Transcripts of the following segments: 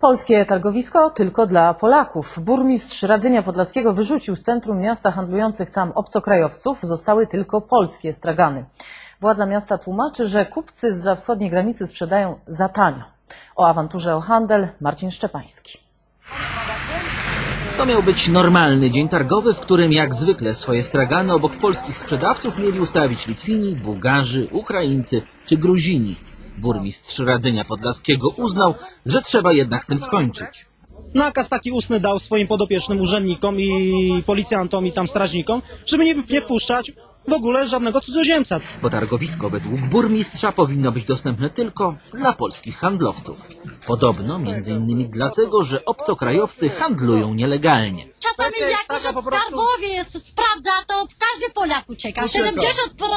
Polskie targowisko tylko dla Polaków. Burmistrz Radzenia Podlaskiego wyrzucił z centrum miasta handlujących tam obcokrajowców. Zostały tylko polskie stragany. Władza miasta tłumaczy, że kupcy z wschodniej granicy sprzedają za tanio. O awanturze o handel Marcin Szczepański. To miał być normalny dzień targowy, w którym jak zwykle swoje stragany obok polskich sprzedawców mieli ustawić Litwini, Bułgarzy, Ukraińcy czy Gruzini. Burmistrz Radzenia Podlaskiego uznał, że trzeba jednak z tym skończyć. nakaz taki ustny dał swoim podopiecznym urzędnikom i policjantom i tam strażnikom, żeby nie, nie wpuszczać w ogóle żadnego cudzoziemca. Bo targowisko według burmistrza powinno być dostępne tylko dla polskich handlowców. Podobno między innymi dlatego, że obcokrajowcy handlują nielegalnie. Czasami jak już od skarbowie sprawdza, to każdy Polak ucieka. 70%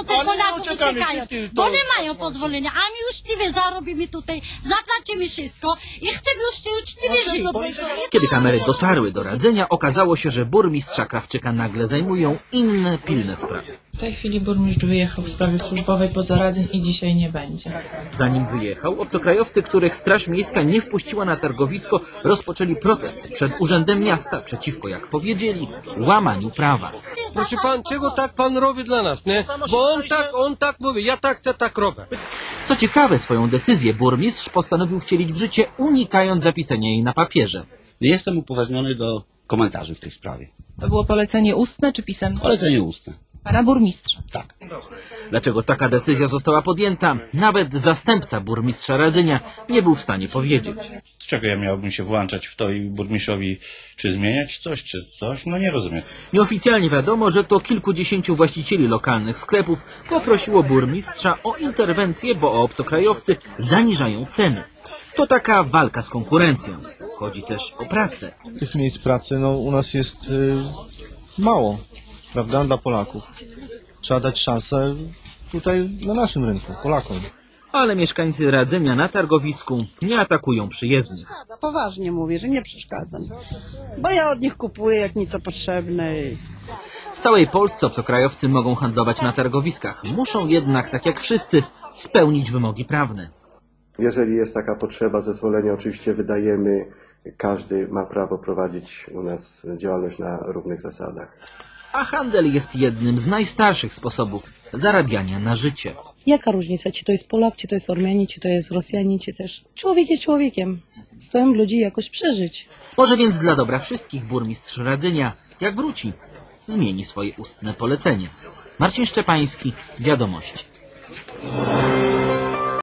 Ale nie Polaków uciekają, bo nie mają pozwolenia. A my uczciwie zarobimy tutaj, zapłacimy wszystko i chcemy uczciwie, uczciwie żyć. Kiedy kamery dotarły do radzenia, okazało się, że burmistrza Krawczyka nagle zajmują inne pilne sprawy. W tej chwili burmistrz wyjechał w sprawie służbowej poza Radzeń i dzisiaj nie będzie. Zanim wyjechał, obcokrajowcy, których Straż Miejska nie wpuściła na targowisko, rozpoczęli protest przed Urzędem Miasta przeciwko, jak powiedzieli, łamaniu prawa. Proszę pan, czego tak pan robi dla nas, nie? Bo on tak, on tak mówi, ja tak chcę, tak robię. Co ciekawe, swoją decyzję burmistrz postanowił wcielić w życie, unikając zapisania jej na papierze. Jestem upoważniony do komentarzy w tej sprawie. To było polecenie ustne czy pisemne? Polecenie ustne. Pana burmistrza. Tak. Dlaczego taka decyzja została podjęta, nawet zastępca burmistrza Radzenia nie był w stanie powiedzieć. Z czego ja miałbym się włączać w to i burmistrzowi czy zmieniać coś, czy coś? No nie rozumiem. Nieoficjalnie wiadomo, że to kilkudziesięciu właścicieli lokalnych sklepów poprosiło burmistrza o interwencję, bo obcokrajowcy zaniżają ceny. To taka walka z konkurencją. Chodzi też o pracę. Tych miejsc pracy no, u nas jest y, mało, prawda, dla Polaków. Trzeba dać szansę tutaj na naszym rynku, Polakom. Ale mieszkańcy Radzenia na targowisku nie atakują przyjezdnych. Poważnie mówię, że nie przeszkadzam. Bo ja od nich kupuję jak nic potrzebne. i- W całej Polsce obcokrajowcy mogą handlować na targowiskach. Muszą jednak, tak jak wszyscy, spełnić wymogi prawne. Jeżeli jest taka potrzeba, zezwolenie oczywiście wydajemy. Każdy ma prawo prowadzić u nas działalność na równych zasadach. A handel jest jednym z najstarszych sposobów zarabiania na życie. Jaka różnica, czy to jest Polak, czy to jest Ormianin, czy to jest Rosjanin, czy też... Człowiek jest człowiekiem. Stoją ludzi jakoś przeżyć. Może więc dla dobra wszystkich burmistrz Radzenia, jak wróci, zmieni swoje ustne polecenie. Marcin Szczepański, Wiadomości.